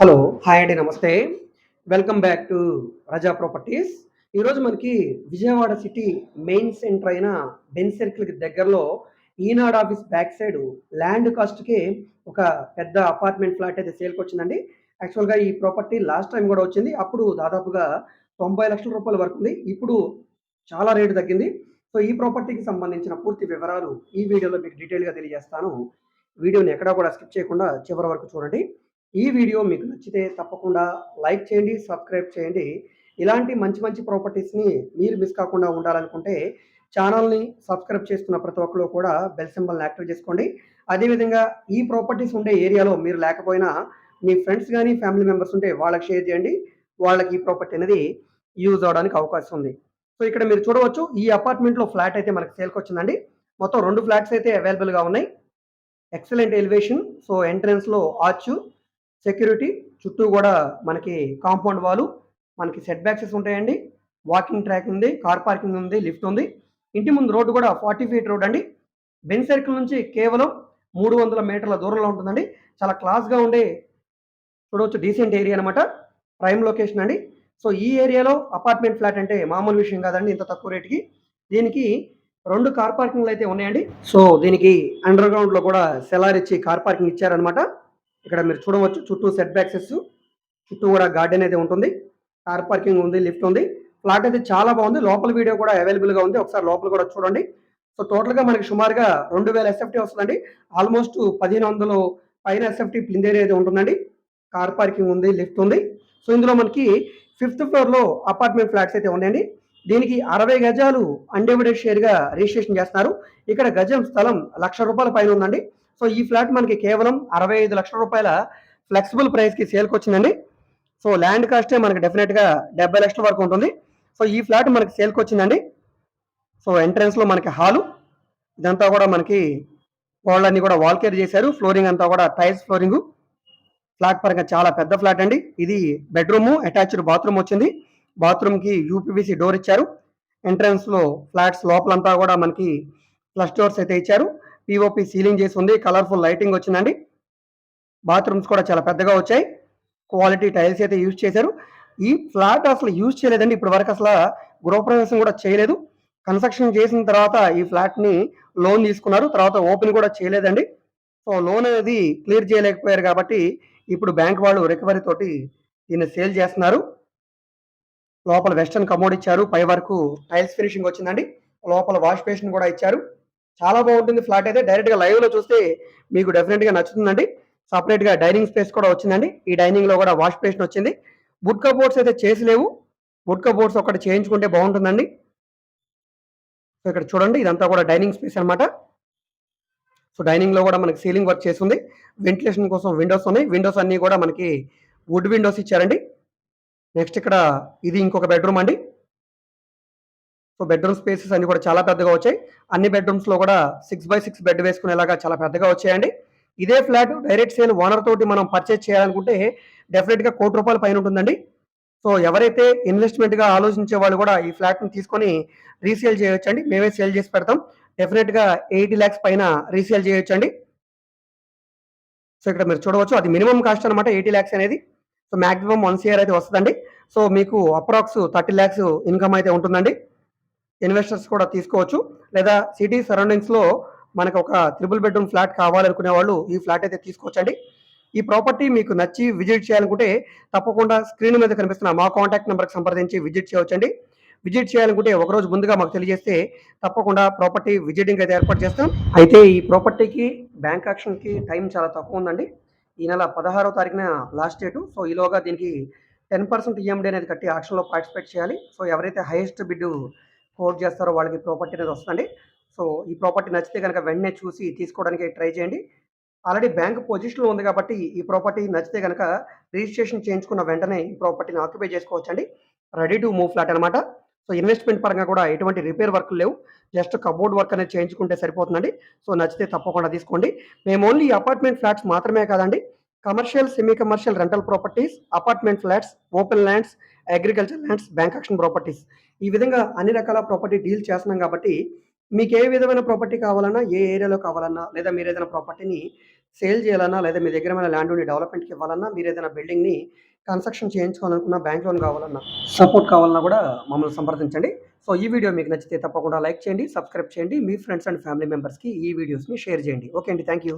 Hello hi అండి నమస్తే. Welcome back to Raza properties ఈరోజు మనకి విజయవాడ సిటీ మెయిన్ సెంటర్ అయిన బెన్ సర్కిల్కి దగ్గరలో Eenadu office back side land కాస్ట్కి ఒక పెద్ద అపార్ట్మెంట్ ఫ్లాట్ అయితే సేల్కి వచ్చిందండి. యాక్చువల్గా ఈ ప్రాపర్టీ లాస్ట్ టైం కూడా వచ్చింది. అప్పుడు దాదాపుగా తొంభై లక్షల రూపాయల వరకు ఉంది. ఇప్పుడు చాలా రేటు తగ్గింది. సో ఈ ప్రాపర్టీకి సంబంధించిన పూర్తి వివరాలు ఈ వీడియోలో మీకు డీటెయిల్గా తెలియజేస్తాను. వీడియోని ఎక్కడా కూడా స్కిప్ చేయకుండా చివరి వరకు చూడండి. ఈ వీడియో మీకు నచ్చితే తప్పకుండా లైక్ చేయండి సబ్స్క్రైబ్ చేయండి. ఇలాంటి మంచి మంచి ప్రాపర్టీస్ని మీరు మిస్ కాకుండా ఉండాలనుకుంటే ఛానల్ని సబ్స్క్రైబ్ చేసుకున్న ప్రతి ఒక్కరు కూడా బెల్ సింబల్ని యాక్టివ్ చేసుకోండి. అదేవిధంగా ఈ ప్రాపర్టీస్ ఉండే ఏరియాలో మీరు లేకపోయినా మీ ఫ్రెండ్స్ కానీ ఫ్యామిలీ మెంబర్స్ ఉంటే వాళ్ళకి షేర్ చేయండి. వాళ్ళకి ఈ ప్రాపర్టీ అనేది యూజ్ అవడానికి అవకాశం ఉంది. సో ఇక్కడ మీరు చూడవచ్చు ఈ అపార్ట్మెంట్లో ఫ్లాట్ అయితే మనకి సేల్కి వచ్చిందండి. మొత్తం రెండు ఫ్లాట్స్ అయితే అవైలబుల్గా ఉన్నాయి. ఎక్సలెంట్ ఎలివేషన్ సో ఎంట్రన్స్లో ఆచు సెక్యూరిటీ చుట్టూ కూడా మనకి కాంపౌండ్ వాలు మనకి సెట్ బ్యాక్సెస్ ఉంటాయండి. వాకింగ్ ట్రాక్ ఉంది కార్ పార్కింగ్ ఉంది లిఫ్ట్ ఉంది. ఇంటి ముందు రోడ్డు కూడా ఫార్టీ ఫీట్ రోడ్ అండి. బెన్ సర్కిల్ నుంచి కేవలం మూడు వందల మీటర్ల దూరంలో ఉంటుందండి. చాలా క్లాస్గా ఉండే చూడవచ్చు డీసెంట్ ఏరియా అనమాట ప్రైమ్ లొకేషన్ అండి. సో ఈ ఏరియాలో అపార్ట్మెంట్ ఫ్లాట్ అంటే మామూలు విషయం కాదండి ఇంత తక్కువ రేటుకి దీనికి రెండు కార్ పార్కింగ్లు అయితే ఉన్నాయండి. సో దీనికి అండర్ గ్రౌండ్లో కూడా సెలార్ ఇచ్చి కార్ పార్కింగ్ ఇచ్చారనమాట ఇక్కడ మీరు చూడవచ్చు చుట్టూ సెట్ బ్యాక్సెస్ చుట్టూ కూడా గార్డెన్ అయితే ఉంటుంది. కార్ పార్కింగ్ ఉంది లిఫ్ట్ ఉంది. ఫ్లాట్ అయితే చాలా బాగుంది. లోపల వీడియో కూడా అవైలబుల్గా ఉంది. ఒకసారి లోపల కూడా చూడండి. సో టోటల్గా మనకి సుమారుగా రెండు వేల ఎస్ఎఫ్టీ వస్తుందండి. ఆల్మోస్ట్ పదిహేను వందలు పైన ఎస్ఎఫ్టీ ప్లిందేర్ అయితే ఉంటుందండి. కార్ పార్కింగ్ ఉంది లిఫ్ట్ ఉంది. సో ఇందులో మనకి ఫిఫ్త్ ఫ్లోర్లో అపార్ట్మెంట్ ఫ్లాట్స్ అయితే ఉన్నాయండి. దీనికి అరవై గజాలు అన్డివైడెడ్ షేర్గా రిజిస్ట్రేషన్ చేస్తున్నారు. ఇక్కడ గజం స్థలం లక్ష రూపాయల పైన ఉందండి. సో ఈ ఫ్లాట్ మనకి కేవలం అరవై ఐదు లక్షల రూపాయల ఫ్లెక్సిబుల్ ప్రైస్కి సేల్కి వచ్చిందండి. సో ల్యాండ్ కాస్టే మనకి డెఫినెట్గా డెబ్బై లక్షల వరకు ఉంటుంది. సో ఈ ఫ్లాట్ మనకి సేల్కి వచ్చిందండి. సో ఎంట్రన్స్లో మనకి హాలు ఇదంతా కూడా మనకి వాళ్ళని కూడా వాల్కేర్ చేశారు. ఫ్లోరింగ్ అంతా కూడా టైల్స్ ఫ్లోరింగ్ ఫ్లాట్ పరంగా చాలా పెద్ద ఫ్లాట్ అండి. ఇది బెడ్రూమ్ అటాచ్డ్ బాత్రూమ్ వచ్చింది. బాత్రూమ్కి యూపీవీసీ డోర్ ఇచ్చారు. ఎంట్రన్స్లో ఫ్లాట్స్ లోపలంతా కూడా మనకి ఫ్లష్ డోర్స్ అయితే ఇచ్చారు. పిఓపి సీలింగ్ చేసి ఉంది. కలర్ఫుల్ లైటింగ్ వచ్చిందండి. బాత్రూమ్స్ కూడా చాలా పెద్దగా వచ్చాయి. క్వాలిటీ టైల్స్ అయితే యూజ్ చేశారు. ఈ ఫ్లాట్ అసలు యూజ్ చేయలేదండి. ఇప్పటి వరకు అసలు గృహప్రవేశం కూడా చేయలేదు. కన్స్ట్రక్షన్ చేసిన తర్వాత ఈ ఫ్లాట్ని లోన్ తీసుకున్నారు. తర్వాత ఓపెన్ కూడా చేయలేదండి. సో లోన్ అనేది క్లియర్ చేయలేకపోయారు కాబట్టి ఇప్పుడు బ్యాంక్ వాళ్ళు రికవరీ తోటి దీన్ని సేల్ చేస్తున్నారు. లోపల వెస్టర్న్ కమోడ్ ఇచ్చారు. పై వరకు టైల్స్ ఫినిషింగ్ వచ్చిందండి. లోపల వాష్ బేసిన్ కూడా ఇచ్చారు. చాలా బాగుంటుంది ఫ్లాట్ అయితే. డైరెక్ట్గా లైవ్లో చూస్తే మీకు డెఫినెట్గా నచ్చుతుందండి. సపరేట్గా డైనింగ్ స్పేస్ కూడా వచ్చిందండి. ఈ డైనింగ్లో కూడా వాష్ బేసిన్ వచ్చింది. వుడ్ కబోర్డ్స్ అయితే చేసి లేవు. వుడ్ కబోర్డ్స్ ఒకటి చేయించుకుంటే బాగుంటుందండి. సో ఇక్కడ చూడండి. ఇదంతా కూడా డైనింగ్ స్పేస్ అనమాట సో డైనింగ్లో కూడా మనకి సీలింగ్ వర్క్ చేసి ఉంది. వెంటిలేషన్ కోసం విండోస్ ఉన్నాయి. విండోస్ అన్నీ కూడా మనకి వుడ్ విండోస్ ఇచ్చారండి. నెక్స్ట్ ఇక్కడ ఇది ఇంకొక బెడ్రూమ్ అండి. సో బెడ్రూమ్ స్పేసెస్ అన్ని కూడా చాలా పెద్దగా వచ్చాయి. అన్ని బెడ్రూమ్స్లో కూడా సిక్స్ బై సిక్స్ బెడ్ వేసుకునేలాగా చాలా పెద్దగా వచ్చాయండి. ఇదే ఫ్లాట్ డైరెక్ట్ సేల్ ఓనర్ తోటి మనం పర్చేజ్ చేయాలనుకుంటే డెఫినెట్గా కోటి రూపాయల పైన ఉంటుందండి. సో ఎవరైతే ఇన్వెస్ట్మెంట్గా ఆలోచించే వాళ్ళు కూడా ఈ ఫ్లాట్ని తీసుకొని రీసేల్ చేయొచ్చండి. మేమే సేల్ చేసి పెడతాం. డెఫినెట్గా ఎయిటీ ల్యాక్స్ పైన రీసేల్ చేయొచ్చండి. సో ఇక్కడ మీరు చూడవచ్చు. అది మినిమం కాస్ట్ అనమాట ఎయిటీ ల్యాక్స్ అనేది. సో మాక్సిమం వన్ ఇయర్ అయితే వస్తుందండి. సో మీకు అప్రాక్స్ థర్టీ ల్యాక్స్ ఇన్కమ్ అయితే ఉంటుందండి. ఇన్వెస్టర్స్ కూడా తీసుకోవచ్చు. లేదా సిటీ సరౌండింగ్స్లో మనకు ఒక త్రిబుల్ బెడ్రూమ్ ఫ్లాట్ కావాలనుకునే వాళ్ళు ఈ ఫ్లాట్ అయితే తీసుకోవచ్చండి. ఈ ప్రాపర్టీ మీకు నచ్చి విజిట్ చేయాలనుకుంటే తప్పకుండా స్క్రీన్ మీద కనిపిస్తున్న మా కాంటాక్ట్ నెంబర్కి సంప్రదించి విజిట్ చేయవచ్చండి. విజిట్ చేయాలనుకుంటే ఒకరోజు ముందుగా మాకు తెలియజేస్తే తప్పకుండా ప్రాపర్టీ విజిటింగ్ అయితే ఏర్పాటు చేస్తాం. అయితే ఈ ప్రాపర్టీకి బ్యాంక్ యాక్షన్కి టైం చాలా తక్కువ ఉందండి. ఈ నెల పదహారో తారీఖున లాస్ట్ డేటు. సో ఈలోగా దీనికి టెన్ పర్సెంట్ ఈఎండి అనేది కట్టి ఆక్షన్లో పార్టిసిపేట్ చేయాలి. సో ఎవరైతే హైయెస్ట్ బిడ్ కోట్ చేస్తారో వాళ్ళకి ప్రాపర్టీ అనేది వస్తుంది సో ఈ ప్రాపర్టీ నచ్చితే కనుక వెంటనే చూసి తీసుకోవడానికి ట్రై చేయండి. ఆల్రెడీ బ్యాంక్ పొజిషన్లో ఉంది కాబట్టి ఈ ప్రాపర్టీ నచ్చితే కనుక రిజిస్ట్రేషన్ చేయించుకున్న వెంటనే ఈ ప్రాపర్టీని ఆక్యుపై చేసుకోవచ్చండి. రెడీ టు మూవ్ ఫ్లాట్ అనమాట సో ఇన్వెస్ట్మెంట్ పరంగా కూడా ఎటువంటి రిపేర్ వర్క్ లేవు. జస్ట్ కబోర్డ్ వర్క్ అనేది చేయించుకుంటే సరిపోతుందండి. సో నచ్చితే తప్పకుండా తీసుకోండి. మేము ఓన్లీ అపార్ట్మెంట్ ఫ్లాట్స్ మాత్రమే కాదండి commercial semi commercial rental properties apartment flats open lands agriculture lands bank auction properties ఈ విధంగా అన్ని రకాల ప్రాపర్టీ డీల్ చేస్తున్నాం కాబట్టి మీకు ఏ విధమైన ప్రాపర్టీ కావాలన్నా ఏ ఏరియాలో కావాలన్నా లేదా మీరు ఏదైనా ప్రాపర్టీని సేల్ చేయాలన్నా లేదా మీ దగ్గర ఏమైనా ల్యాండ్ ఉండి డెవలప్మెంట్‌కి ఇవ్వాలన్నా, మీరు ఏదైనా బిల్డింగ్‌ని కన్‌స్ట్రక్షన్ చేయించుకోవాలనుకున్నా బ్యాంక్ లోన్ కావాలన్నా, సపోర్ట్ కావాలన్నా కూడా మమ్మల్ని సంప్రదించండి. సో, ఈ వీడియో మీకు నచ్చితే తప్పకుండా లైక్ చేయండి, సబ్స్క్రైబ్ చేయండి. మీ ఫ్రెండ్స్ అండ్ ఫ్యామిలీ మెంబర్స్‌కి ఈ వీడియోస్‌ని షేర్ చేయండి. ఓకే అండి. Thank you.